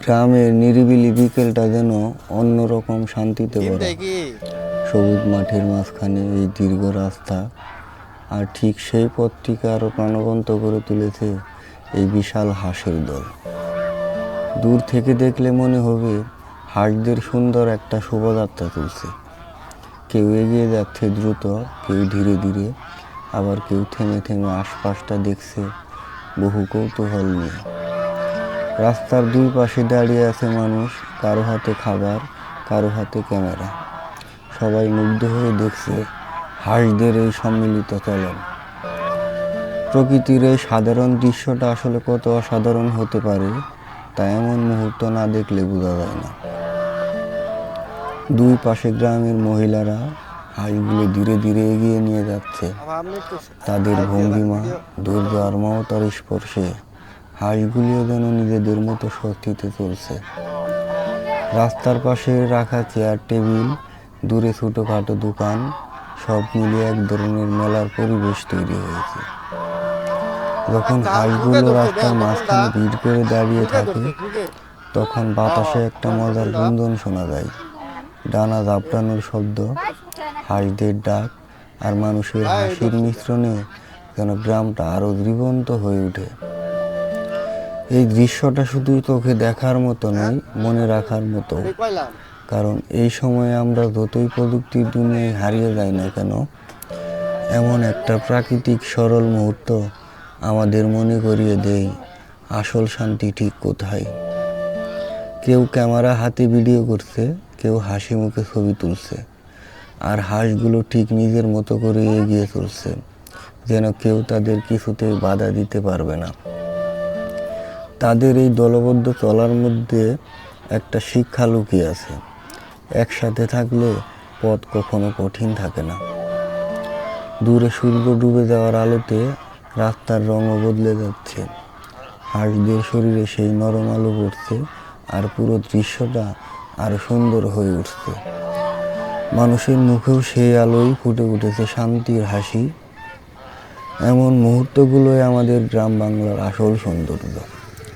গ্রামের নিরিবিলি বিকেলটা যেন অন্যরকম শান্তিতে ভরা। সবুজ মাঠের মাঝখানে এই দীর্ঘ রাস্তা আর ঠিক সেই পথটিকে আরও প্রাণবন্ত করে তুলেছে এই বিশাল হাঁসের দল। দূর থেকে দেখলে মনে হবে হাঁসদের সুন্দর একটা শোভাযাত্রা চলছে। কেউ এগিয়ে যাচ্ছে দ্রুত কেউ ধীরে ধীরে আবার কেউ থেমে থেমে আশপাশটা দেখছে বহু কৌতূহল নিয়ে। রাস্তার দুই পাশে দাঁড়িয়ে আছে মানুষ, কারও হাতে খাবার, কারও হাতে ক্যামেরা। সবাই মুগ্ধ হয়ে দেখছে হাঁসদের এই সম্মিলিত চলন। প্রকৃতির এই সাধারণ দৃশ্যটা আসলে কত অসাধারণ হতে পারে, তা এমন মুহূর্ত না দেখলে বোঝা যায় না। দুই পাশে গ্রামের মহিলারা হাঁসগুলো ধীরে ধীরে এগিয়ে নিয়ে যাচ্ছে। তাদের ভঙ্গিমা, ধৈর্য আর মমতার স্পর্শে হাঁসগুলিও যেন নিজেদের মতো স্বস্তিতে চলছে। রাস্তার পাশে রাখা চেয়ার টেবিল দূরে ছোটোখাটো দোকান সব মিলিয়ে এক ধরনের মেলার পরিবেশ তৈরি হয়েছে। যখন হাঁসগুলো রাস্তার মাঝখানে ভিড় করে দাঁড়িয়ে থাকে তখন বাতাসে একটা মজার গুঞ্জন শোনা যায়। ডানা ঝাপটানোর শব্দ হাঁসদের ডাক আর মানুষের হাসির মিশ্রণে যেন গ্রামটা আরও জীবন্ত হয়ে ওঠে। এই দৃশ্যটা শুধু তোকে দেখার মতো নয় মনে রাখার মতো। কারণ এই সময়ে আমরা যতই প্রযুক্তির দুনিয়ায় হারিয়ে যাই না কেন এমন একটা প্রাকৃতিক সরল মুহূর্ত আমাদের মনে করিয়ে দেয় আসল শান্তি ঠিক কোথায়? কেউ ক্যামেরা হাতে ভিডিও করছে কেউ হাসি মুখে ছবি তুলছে আর হাঁসগুলো ঠিক নিজের মতো করে এগিয়ে চলছে যেন কেউ তাদের কিছুতেই বাধা দিতে পারবে না। তাদের এই দলবদ্ধ চলার মধ্যে একটা শিক্ষা লুকিয়ে আছে। একসাথে থাকলে পথ কখনো কঠিন থাকে না। দূরে সূর্য ডুবে যাওয়ার আলোতে রাস্তার রঙও বদলে যাচ্ছে। হাঁসদের শরীরে সেই নরম আলো পড়ছে আর পুরো দৃশ্যটা আরও সুন্দর হয়ে উঠছে। মানুষের মুখেও সেই আলোই ফুটে উঠেছে শান্তির হাসি। এমন মুহূর্তগুলোই আমাদের গ্রাম বাংলার আসল সৌন্দর্য।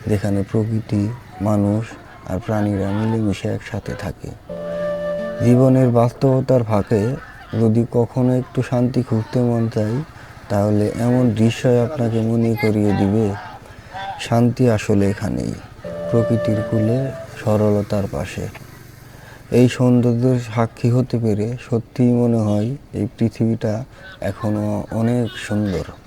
যেখানে প্রকৃতি, মানুষ আর প্রাণীরা মিলেমিশে একসাথে থাকে। জীবনের বাস্তবতার ফাঁকে যদি কখনো একটু শান্তি খুঁজতে মন চাই, তাহলে এমন দৃশ্যই আপনাকে মনে করিয়ে দিবে, শান্তি আসলে এখানেই, প্রকৃতির কুলে, সরলতার পাশে। এই সৌন্দর্যের সাক্ষী হতে পেরে সত্যিই মনে হয় এই পৃথিবীটা এখনও অনেক সুন্দর।